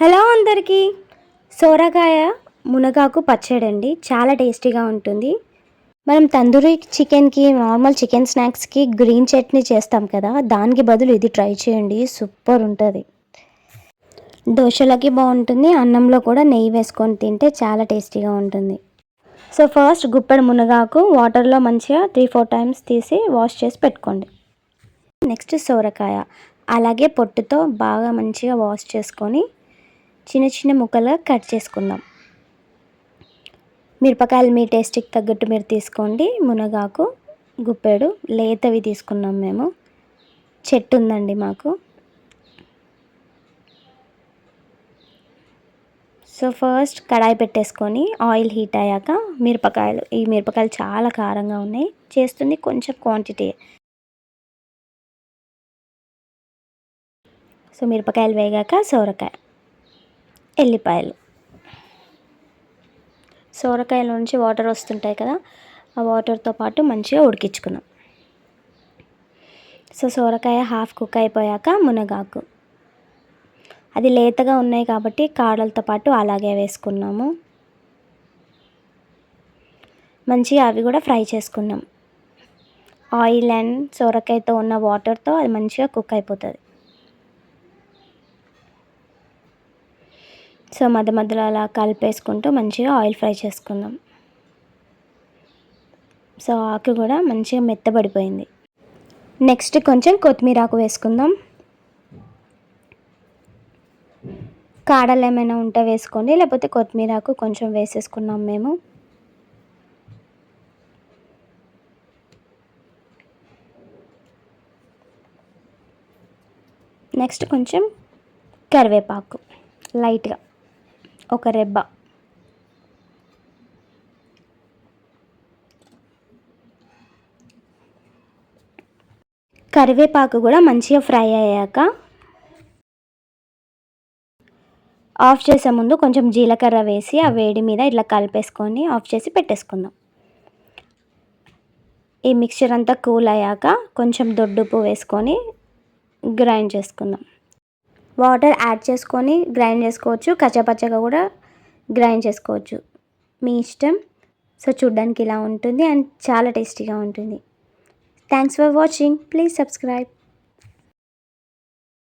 Hello అందరికీ. సోరకాయ మునగాకు పచ్చడి అండి చాలా టేస్టీగా ఉంటుంది. మనం తందూరి చికెన్కి నార్మల్ చికెన్ స్నాక్స్కి గ్రీన్ చట్నీ చేస్తాం కదా దానికి బదులు ఇది ట్రై చేయండి. సూపర్ ఉంటుంది. దోశలకి బాగుంటుంది. అన్నంలో కూడా నెయ్యి వేసుకొని తింటే చాలా టేస్టీగా ఉంటుంది. సో ఫస్ట్ గుప్పెడు మునగాకు వాటర్లో మంచిగా త్రీ ఫోర్ టైమ్స్ తీసి వాష్ చేసి పెట్టుకోండి. నెక్స్ట్ సోరకాయ. అలాగే పొట్టుతో బాగా మంచిగా వాష్ చేసుకొని చిన్న చిన్న ముక్కలుగా కట్ చేసుకుందాం. మిరపకాయలు మీ టేస్ట్కి తగ్గట్టు మీరు తీసుకోండి. మునగాకు గుప్పెడు లేతవి తీసుకున్నాం మేము. చెట్టు ఉందండి మాకు. సో ఫస్ట్ కడాయి పెట్టేసుకొని ఆయిల్ హీట్ అయ్యాక మిరపకాయలు ఈ మిరపకాయలు చాలా కారంగా ఉన్నాయి. చేస్తుంది కొంచెం క్వాంటిటీ. సో మిరపకాయలు వేగాక సోరకాయ. ఎల్లిపాయలు. సోరకాయల నుంచి వాటర్ వస్తుంటాయి కదా ఆ వాటర్తో పాటు మంచిగా ఉడికించుకున్నాం సో సోరకాయ హాఫ్ కుక్ అయిపోయాక మునగాకు. అది లేతగా ఉన్నాయి కాబట్టి కాడలతో పాటు అలాగే వేసుకున్నాము. మంచిగా అవి కూడా ఫ్రై చేసుకున్నాం. ఆయిల్ అండ్ సోరకాయతో ఉన్న వాటర్తో అది మంచిగా కుక్ అయిపోతుంది. సో మధ్య మధ్యలో అలా కలిపేసుకుంటూ మంచిగా ఆయిల్ ఫ్రై చేసుకుందాం. సో ఆకు కూడా మంచిగా మెత్తబడిపోయింది. నెక్స్ట్ కొంచెం కొత్తిమీర ఆకు వేసుకుందాం. కాడలు ఏమైనా ఉంటే వేసుకోండి లేకపోతే కొత్తిమీర ఆకు కొంచెం వేసేసుకున్నాం మేము. నెక్స్ట్ కొంచెం కరివేపాకు లైట్గా. ఒక రెబ్బ. కరివేపాకు కూడా మంచిగా ఫ్రై అయ్యాక ఆఫ్ చేసే ముందు కొంచెం జీలకర్ర వేసి ఆ వేడి మీద ఇట్లా కలిపేసుకొని ఆఫ్ చేసి పెట్టేసుకుందాం. ఈ మిక్చర్ అంతా కూల్ అయ్యాక కొంచెం దొడ్డుపు వేసుకొని గ్రైండ్ చేసుకుందాం. వాటర్ యాడ్ చేసుకొని గ్రైండ్ చేసుకోవచ్చు. కచ్చపచ్చగా కూడా గ్రైండ్ చేసుకోవచ్చు. మీ ఇష్టం. సో చూడ్డానికి ఇలా ఉంటుంది. అండ్ చాలా టేస్టీగా ఉంటుంది. Thanks for watching please subscribe